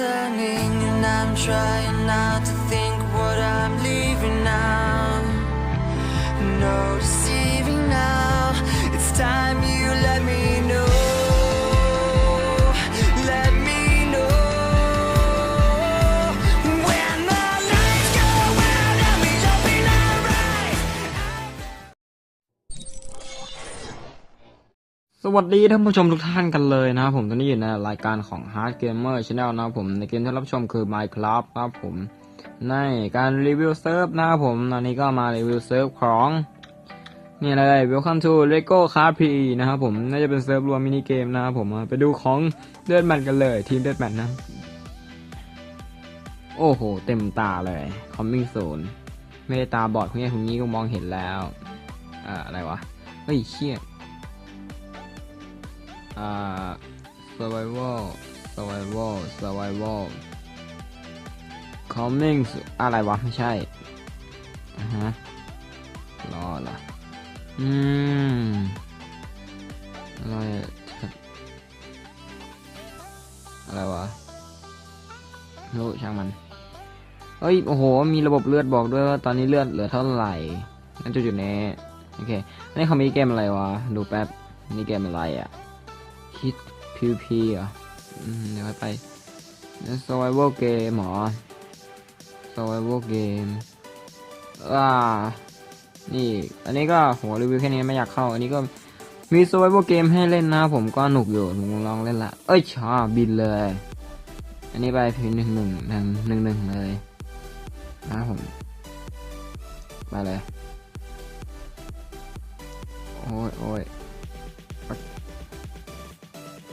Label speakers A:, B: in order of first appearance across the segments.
A: and I'm trying not to think
B: วัสดีท่านผู้ชมทุกท่านกันเลยนะครับผมตอนนี้อยู่ในรายการของ Hard Gamer Channel นะครับผมในเกมที่รับชมคือ Minecraft นะครับผมในการรีวิวเซิร์ฟนะครับผมตอนนี้ก็มารีวิวเซิร์ฟของนี่เลย Welcome to Lego Card PE นะครับผมน่าจะเป็นเซิร์ฟรวมมินิเกมนะครับผมมาไปดูของเลือดแมทกันเลยทีมเลือดแมทนะ โอ้โห เต็มตาเลย Coming Soon ไม่ได้ตาบอดคุณยายคุณนี้ก็มองเห็นแล้ว อ่าอะไรวะเฮ้ยเชี่ย อ่า survival survival survival coming อะไรวะ ไม่ใช่อ่าฮะรอละอืมอะไรอะไรวะรู้ช่างมัน เฮ้ย โอ้โห มีระบบเลือดบอกด้วยว่าตอนนี้เลือดเหลือเท่าไหร่นั่นจุดๆนี้ โอเคอันนี้เขามีเกมอะไรวะ ดูแป๊บ นี่เกมอะไรอะ คิด PVP เหรออืมเดี๋ยวไป survival game หรอ survival game อ่า นี่ อันนี้ก็หัวรีวิวแค่นี้ไม่อยากเข้า อันนี้ก็มี survival game ให้เล่นนะผมก็หนุกอยู่ผมลองเล่นละ เอ้ยชาบินเลย อันนี้ไปพีหนึ่งหนึ่งหนึ่งหนึ่งหนึ่งเลยนะผม ไปเลย โอ้ยโอ้ย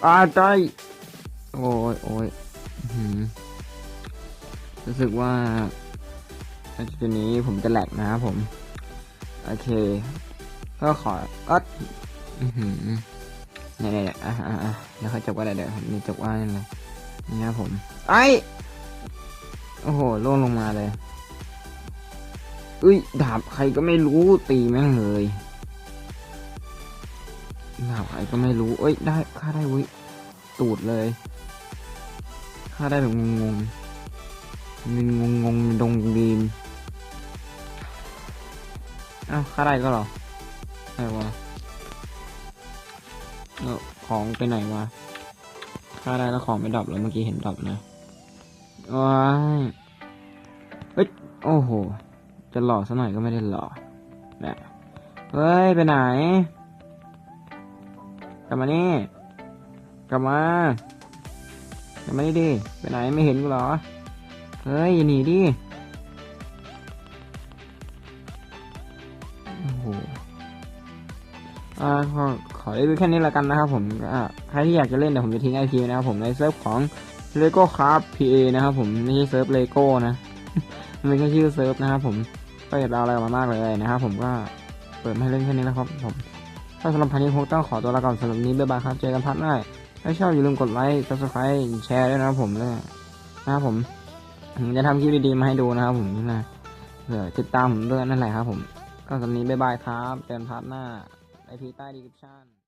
B: อาใจโอ้ยโอ้ยรู้สึกว่าในจุดนี้ผมจะแหลกนะครับผม โอเค ก็ขออัดอือหือเนี่ยเนี่ยอะอะอะเดี๋ยวเขาจบว่าอะไรเดี๋ยวมีจบว่าอะไรนี่ครับผม ไอ้โอ้โหล่วงลงมาเลย อุ้ย ดาบใครก็ไม่รู้ตีแม่งเลย หน้าอะไรก็ไม่รู้ เอ้ย ได้ค่าได้เว้ยตูดเลยค่าได้แบบงงๆมีนงงงดงดีนอ้าวค่าได้ก็หรอไะไวะเออของไปไหนวะค่าได้แล้วของไม่ดับแล้วเมื่อกี้เห็นดับนะว้ายเอ้ย โอ้โห จะหล่อซะหน่อยก็ไม่ได้หล่อนะเฮ้ย ไปไหน กลับมานี่ กลับมากลับมานี่ดิ ไปไหนไม่เห็นกูเหรอ เฮ้ยอย่าหนีดิ โอ้โห อ่าขอขอได้ดูแค่นี้ละกันนะครับผมอ่าใครที่อยากจะเล่นเดี๋ยวผมจะทิ้งไอพีนะครับผมในเซิร์ฟของ Lego Craft PA นะครับผมไม่ใช่เซิร์ฟ Lego นะมันเป็นแค่ชื่อเซิร์ฟนะครับผมก็อย่าเอาอะไรมามากเลยนะครับผมก็เปิดให้เล่นแค่นี้แล้วครับผม ถ้าสำหรับพันนี้คงต้องขอตัวลาก่อนสำหรับนี้บ๊ายบายครับเจอกันพักหน้าถ้าชอบอย่าลืมกดไลค์ซับสไคร b ์แชร์ด้วยนะครับผมเลยนะครับผมผมจะทำคลิปดีๆมาให้ดูนะครับผมนี่นะเดือติดตามผมด้วยนั่นแหละครับผมก็สำหรับวันนี้บ๊ายบายครับเจอกันพักหน้าไอพีใต้ดีคริปชั่น